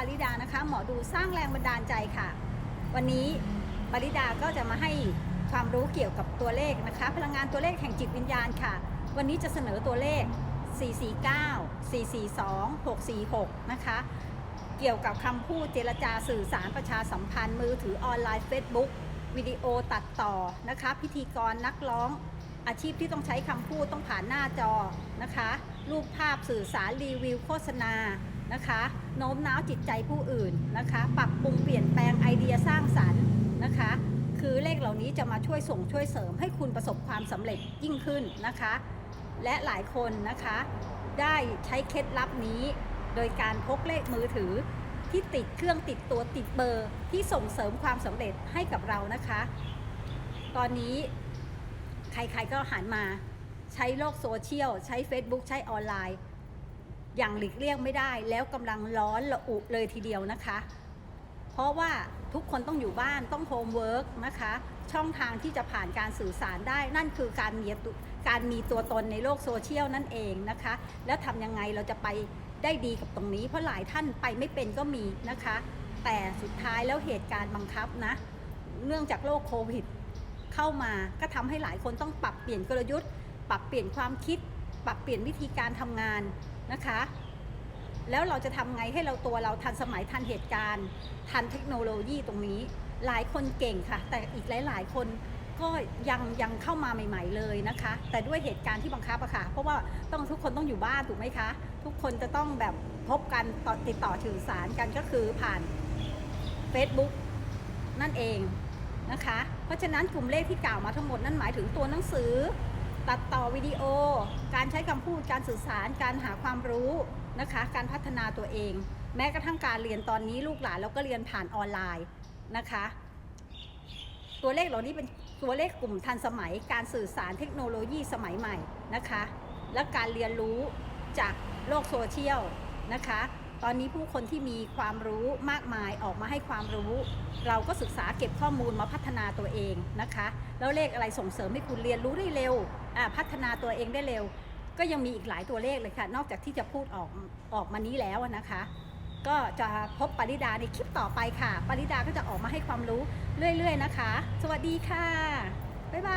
าริดานะคะ หมอดูสร้างแรงบันดาลใจค่ะ วันนี้ปาริดาก็จะมาให้ความรู้เกี่ยวกับตัวเลขนะคะ พลังงานตัวเลขแห่งจิตวิญญาณค่ะ วันนี้จะเสนอตัวเลข 449 442 646 นะคะ เกี่ยวกับคำพูดเจรจาสื่อสารประชาสัมพันธ์มือถือออนไลน์ Facebook วิดีโอตัดต่อนะคะ พิธีกรนักร้องอาชีพที่ต้องใช้คำพูดต้องผ่านหน้าจอนะคะ รูปภาพสื่อสารรีวิวโฆษณา นะคะโน้มน้าวจิตใจผู้อื่นนะคะปรับปรุงเปลี่ยนแปลงไอเดียสร้างสรรค์นะคะ คือเลขเหล่านี้จะมาช่วยส่งช่วยเสริมให้คุณประสบความสำเร็จยิ่งขึ้นนะคะ และหลายคนนะคะ ได้ใช้เคล็ดลับนี้ โดยการพกเลขมือถือที่ติดเครื่องติดตัวติดเบอร์ที่ส่งเสริมความสำเร็จให้กับเรานะคะ ตอนนี้ใครๆก็หันมาใช้โลกโซเชียล ใช้ Facebook ใช้ออนไลน์ อย่างหลีกเลี่ยงไม่ได้ แล้วกำลังร้อนระอุเลยทีเดียวนะคะ เพราะว่าทุกคนต้องอยู่บ้านต้องโฮมเวิร์กนะคะ ช่องทางที่จะผ่านการสื่อสารได้ นั่นคือการมีตัวการมีตัวตนในโลกโซเชียลนั่นเองนะคะ แล้วทำยังไงเราจะไปได้ดีกับตรงนี้ เพราะหลายท่านไปไม่เป็นก็มีนะคะ แต่สุดท้ายแล้วเหตุการณ์บังคับนะ เนื่องจากโรคโควิดเข้ามาก็ทำให้หลายคนต้องปรับเปลี่ยนกลยุทธ์ ปรับเปลี่ยนความคิด ปรับเปลี่ยนวิธีการทำงาน นะคะ แล้วเราจะทำไงให้เราตัวเราทันสมัยทันเหตุการณ์ ทันเทคโนโลยีตรงนี้ หลายคนเก่งค่ะ แต่อีกหลาย ๆ คนก็ยังยังเข้ามาใหม่ ๆ เลยนะคะ แต่ด้วยเหตุการณ์ที่บังคับอะค่ะ เพราะว่าต้องทุกคนต้องอยู่บ้านถูกไหมคะ ทุกคนจะต้องแบบพบกันต่อติดต่อสื่อสารกันก็คือผ่าน Facebook นั่นเองนะคะ เพราะฉะนั้นกลุ่มเลขที่กล่าวมาทั้งหมดนั่นหมายถึงตัวหนังสือ ตัดต่อวิดีโอ การใช้คำพูดการสื่อสารการหาความรู้นะคะ การพัฒนาตัวเอง แม้กระทั่งการเรียนตอนนี้ลูกหลานเราก็เรียนผ่านออนไลน์นะคะ ตัวเลขเหล่านี้เป็นตัวเลขกลุ่มทันสมัย การสื่อสารเทคโนโลยีสมัยใหม่นะคะ และการเรียนรู้จากโลกโซเชียลนะคะ ตอนนี้ผู้คนที่มีความรู้มากมายออกมาให้ความรู้ เราก็ศึกษาเก็บข้อมูลมาพัฒนาตัวเองนะคะ แล้วเลขอะไรส่งเสริมให้คุณเรียนรู้ได้เร็วพัฒนาตัวเองได้เร็ว ก็ยังมีอีกหลายตัวเลขเลยค่ะ นอกจากที่จะพูดออกออกมานี้แล้วนะคะ ก็จะพบปริดาในคลิปต่อไปค่ะ ปริดาก็จะออกมาให้ความรู้เรื่อย ๆ นะคะ สวัสดีค่ะบ๊ายบาย